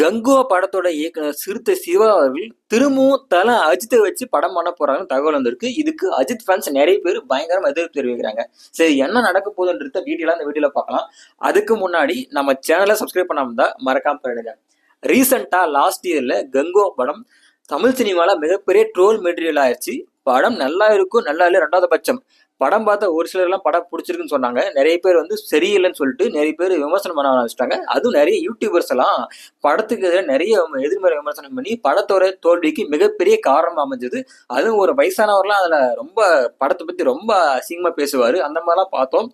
கங்குவா படத்தோட இயக்குனர் சிறுத்தை சிவா அவர்கள் திரும்பவும் தல அஜித்தை வச்சு படம் பண்ண போறாங்கன்னு தகவல் வந்திருக்கு. இதுக்கு அஜித் ஃபேன்ஸ் நிறைய பேர் பயங்கரமா எதிர்ப்பு தெரிவிக்கிறாங்க. சரி என்ன நடக்க போகுதுன்றத வீடியோலாம் அந்த வீடியோல பார்க்கலாம். அதுக்கு முன்னாடி நம்ம சேனலை சப்ஸ்கிரைப் பண்ணாம தான் மறக்காம பண்ணிடுங்க ரீசெண்டா லாஸ்ட் இயர்ல கங்குவா படம் தமிழ் சினிமாவில் மிகப்பெரிய ட்ரோல் மெட்டீரியல் ஆயிடுச்சு. படம் நல்லா இருக்கும் நல்லா இல்லை ரெண்டாவது பட்சம். படம் பார்த்த ஒரு சிலர்லாம் படம் பிடிச்சிருக்குன்னு சொன்னாங்க. நிறைய பேர் வந்து சரியில்லைன்னு சொல்லிட்டு நிறைய பேர் விமர்சனம் பண்ண ஆரம்பிச்சிட்டாங்க. அதுவும் நிறைய யூடியூபர்ஸ் எல்லாம் படத்துக்கு எதிராக நிறைய எதிர்மறை விமர்சனம் பண்ணி படத்தோட தோல்விக்கு மிகப்பெரிய காரணம் அமைஞ்சது. அதுவும் ஒரு வயசானவர்லாம் அதில் ரொம்ப படத்தை பற்றி ரொம்ப அசிங்கமாக பேசுவார். அந்த மாதிரிலாம் பார்த்தோம்.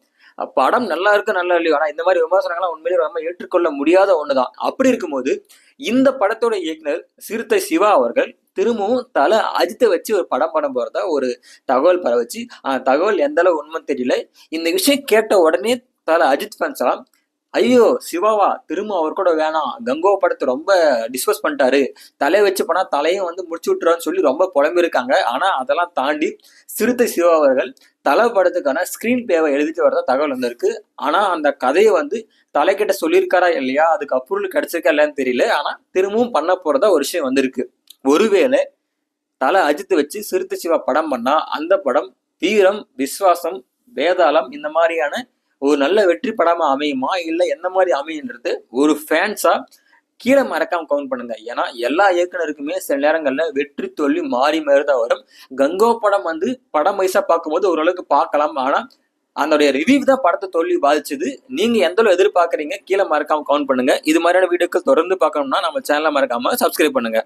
படம் நல்லா இருக்கு நல்லா இல்லையோ ஆனால் இந்த மாதிரி விமர்சனங்கள்லாம் உண்மையிலேயே ரொம்ப ஏற்றுக்கொள்ள முடியாத ஒன்று தான் அப்படி இருக்கும்போது இந்த படத்தோட இயக்குனர் சிறுத்தை சிவா அவர்கள் திரும்பவும் தலை அஜித்தை வச்சு ஒரு படம் பண்ண போகிறதா ஒரு தகவல் பரவச்சு. அந்த தகவல் எந்த அளவு உண்மை தெரியல. இந்த விஷயம் கேட்ட உடனே தலை அஜித் ஃபேன்ஸ் எல்லாம் ஐயோ சிவாவா திரும்ப அவர் கூட வேணாம். கங்கோ படத்தை ரொம்ப டிஸ்கஸ் பண்ணிட்டாரு. தலையை வச்சு போனா தலையும் வந்து முடிச்சு விட்டுறான்னு சொல்லி ரொம்ப புலம்பிருக்காங்க ஆனா அதெல்லாம் தாண்டி சிறுத்தை சிவா அவர்கள் தலை படத்துக்கான ஸ்க்ரீன் பேவை எழுதிட்டு வரதா தகவல் வந்திருக்கு. ஆனா அந்த கதையை வந்து தலைக்கிட்ட சொல்லியிருக்காரா இல்லையா? அதுக்கு அப்ரூவல் கிடைச்சிருக்கா இல்லையான்னு தெரியல. ஆனா திரும்பவும் பண்ண போறதா ஒரு விஷயம் வந்திருக்கு. ஒருவேளை தலை அஜித் வச்சு சிறுத்தை சிவா படம் பண்ணா அந்த படம் வீரம் விஸ்வாசம் வேதாளம் இந்த மாதிரியான ஒரு நல்ல வெற்றி படமா அமையுமா? இல்லை எந்த மாதிரி அமையுன்றது ஒரு ஃபேன்ஸா கீழே மறக்காம கவுண்ட் பண்ணுங்க. ஏன்னா எல்லா இயக்குனருக்குமே சில நேரங்கள்ல வெற்றி தோல்வி மாறி மாறி தான் வரும். கங்கோ படம் வந்து படம் வயசா பார்க்கும்போது ஓரளவுக்கு பார்க்கலாம். ஆனா அதனுடைய ரிவ்யூ தான் படத்தை தோல்வி பாதிச்சது. நீங்க எந்த அளவு எதிர்பார்க்குறீங்க? கீழே மறக்காம கவுண்ட் பண்ணுங்க. இது மாதிரியான வீடியோக்கள் தொடர்ந்து பார்க்கணும்னா நம்ம சேனலை மறக்காம சப்ஸ்கிரைப் பண்ணுங்க.